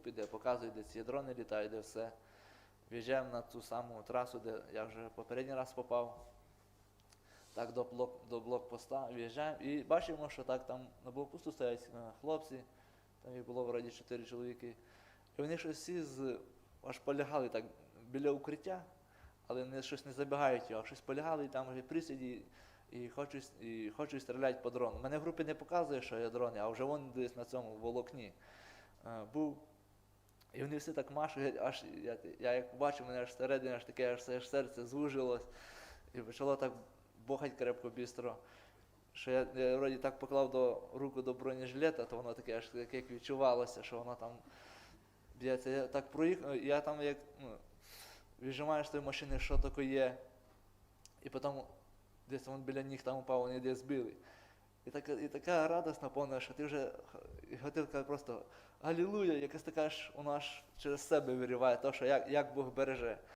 групі, де показують, де ці дрони літають, де все. В'їжджаємо на ту саму трасу, де я вже попередній раз попав. Так, до, блок, до блокпоста в'їжджаємо і бачимо, що так там на блокпосту стоять хлопці, там їх було вроді чотири чоловіки. І вони щось всі з, аж полягали так біля укриття, але не, щось не забігають його, а щось полягали і там вже присіді і хочуть, і хочуть стріляти по дрону. Мене в групі не показує, що є дрони, а вже вон десь на цьому волокні е, був. І вони всі так машуть, аж я, я як бачив, мене аж всередині аж таке аж, аж серце звужилось і почало так бохать крепко бістро. Що я, я вроді так поклав до руку до бронежилета, то воно таке аж таке як відчувалося, що воно там б'ється. Я так проїхав, я там як ну, віджимаєш з тої машини, що таке є, і потім десь вон біля ніг там упав, вони десь збили. І така, і така радісна повна, що ти вже хотів просто Галілуя, якась така ж у нас через себе вириває, то, що як, як Бог береже.